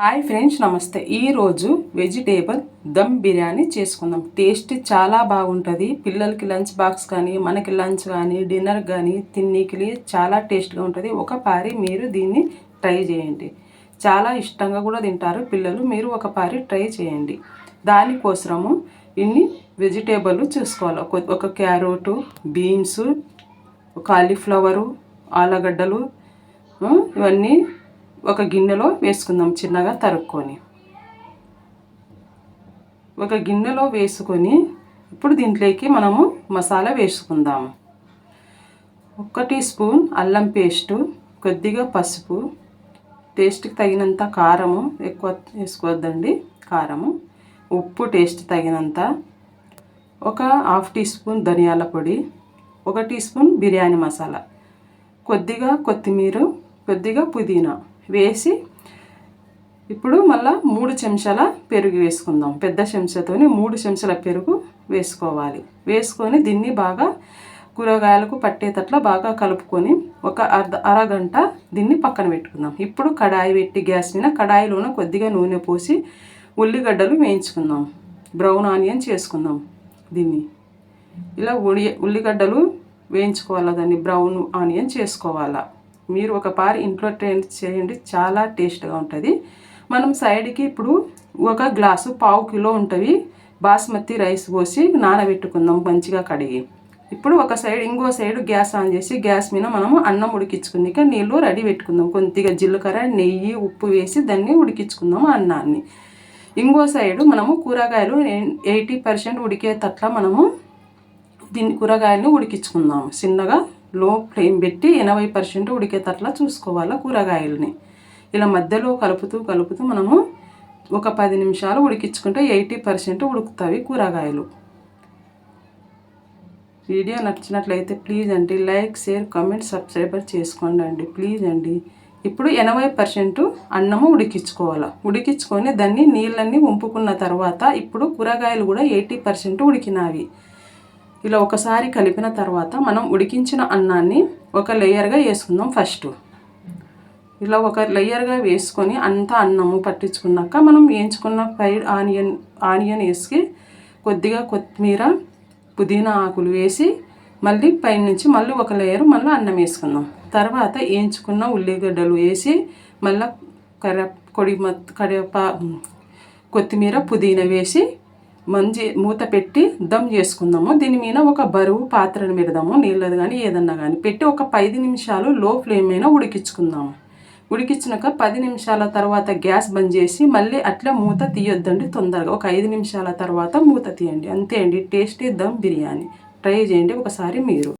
Hi friends నమస్తే. ఈరోజు vegetable dum biryani చేసుకుందాం. టేస్ట్ చాలా బాగుంటుంది. పిల్లలకి లంచ్ బాక్స్ కానీ మనకి లంచ్ కానీ డిన్నర్ కానీ తిన్నీకి చాలా టేస్ట్గా ఉంటుంది. ఒక పారి మీరు దీన్ని ట్రై చేయండి. చాలా ఇష్టంగా కూడా తింటారు పిల్లలు. మీరు ఒక పారి ట్రై చేయండి. దానికోసము ఇన్ని వెజిటేబుల్ చూసుకోవాలి. ఒక- క్యారెట్ క్యారెటు బీన్స్ కాలీఫ్లవరు ఆలుగడ్డలు ఇవన్నీ ఒక గిన్నెలో వేసుకుందాం చిన్నగా తరుక్కొని. ఒక గిన్నెలో వేసుకొని ఇప్పుడు దీంట్లోకి మనము మసాలా వేసుకుందాము ఒక టీ స్పూన్ అల్లం పేస్టు కొద్దిగా పసుపు టేస్ట్కి తగినంత కారము ఎక్కువ వేసుకోవద్దండి కారము ఉప్పు టేస్ట్ తగినంత ఒక హాఫ్ టీ స్పూన్ ధనియాల పొడి ఒక టీ స్పూన్ బిర్యానీ మసాలా కొద్దిగా కొత్తిమీర కొద్దిగా పుదీనా. వేసి ఇప్పుడు మళ్ళీ మూడు చెంచాల పెరుగు వేసుకుందాం. పెద్ద చెంచాతోని మూడు చెంచాల పెరుగు వేసుకోవాలి. వేసుకొని దీన్ని బాగా కూరగాయలకు పట్టేటట్ల బాగా కలుపుకొని ఒక అర్ధ అరగంట దీన్ని పక్కన పెట్టుకుందాం. ఇప్పుడు కడాయి పెట్టి గ్యాస్ మీద కడాయిలోన కొద్దిగా నూనె పోసి ఉల్లిగడ్డలు వేయించుకుందాం. బ్రౌన్ ఆనియన్ చేసుకుందాం దీన్ని. ఇలా ఉడి ఉల్లిగడ్డలు వేయించుకోవాలా దాన్ని? బ్రౌన్ ఆనియన్ చేసుకోవాలా? మీరు ఒక పారి ఇంట్లో ట్రై చేయండి చాలా టేస్ట్గా ఉంటుంది. మనం సైడ్కి ఇప్పుడు ఒక గ్లాసు పావు కిలో ఉంటుంది బాస్మతి రైస్ పోసి నానబెట్టుకుందాం మంచిగా కడిగి. ఇప్పుడు ఒక సైడ్ ఇంకో సైడ్ గ్యాస్ ఆన్ చేసి గ్యాస్ మీద మనము అన్నం ఉడికించుకుందాక నీళ్ళు రెడీ పెట్టుకుందాం. కొద్దిగా జీలకర్ర నెయ్యి ఉప్పు వేసి దాన్ని ఉడికించుకుందాం అన్నాన్ని. ఇంకో సైడు మనము కూరగాయలు ఎయిటీ పర్సెంట్ ఉడికేటట్లా మనము దీన్ని కూరగాయలను ఉడికించుకుందాము చిన్నగా లో ఫ్లేమ్ పెట్టి ఎనభై పర్సెంట్ ఉడికేటట్లా చూసుకోవాలి కూరగాయలని. ఇలా మధ్యలో కలుపుతూ కలుపుతూ మనము ఒక పది నిమిషాలు ఉడికించుకుంటే ఎయిటీ పర్సెంట్ ఉడుకుతాయి కూరగాయలు. వీడియో నచ్చినట్లయితే ప్లీజ్ అండి లైక్ షేర్ కమెంట్ సబ్స్క్రైబర్ చేసుకోండి అండి. ప్లీజ్ అండి. ఇప్పుడు ఎనభై పర్సెంట్ అన్నము ఉడికించుకోవాలి. ఉడికించుకొని దాన్ని నీళ్ళన్నీ ఉంపుకున్న తర్వాత ఇప్పుడు కూరగాయలు కూడా ఎయిటీ పర్సెంట్ ఉడికినవి ఇలా ఒకసారి కలిపిన తర్వాత మనం ఉడికించిన అన్నాన్ని ఒక లేయర్గా వేసుకుందాం ఫస్ట్ ఇలా ఒక లేయర్గా వేసుకొని అంతా అన్నము పట్టించుకున్నాక మనం వేయించుకున్న ఫ్రైడ్ ఆనియన్ ఆనియన్ వేసి కొద్దిగా కొత్తిమీర పుదీనా ఆకులు వేసి మళ్ళీ పైనుంచి మళ్ళీ ఒక లేయర్ మళ్ళీ అన్నం వేసుకుందాం. తర్వాత వేయించుకున్న ఉల్లిగడ్డలు వేసి మళ్ళీ కర కొడి కరివేపా కొత్తిమీర పుదీనా వేసి మంచి మూత పెట్టి దమ్ చేసుకుందాము. దీని మీద ఒక బరువు పాత్రను పెడదాము. నీళ్ళది కానీ ఏదన్నా కానీ పెట్టి ఒక పది నిమిషాలు లో ఫ్లేమ్ మీద ఉడికించుకుందాము. ఉడికించినాక పది నిమిషాల తర్వాత గ్యాస్ బంద్ చేసి మళ్ళీ అట్లా మూత తీయొద్దండి తొందరగా. ఒక ఐదు నిమిషాల తర్వాత మూత తీయండి. అంతే అండి. టేస్టీ దమ్ బిర్యానీ. ట్రై చేయండి ఒకసారి మీరు.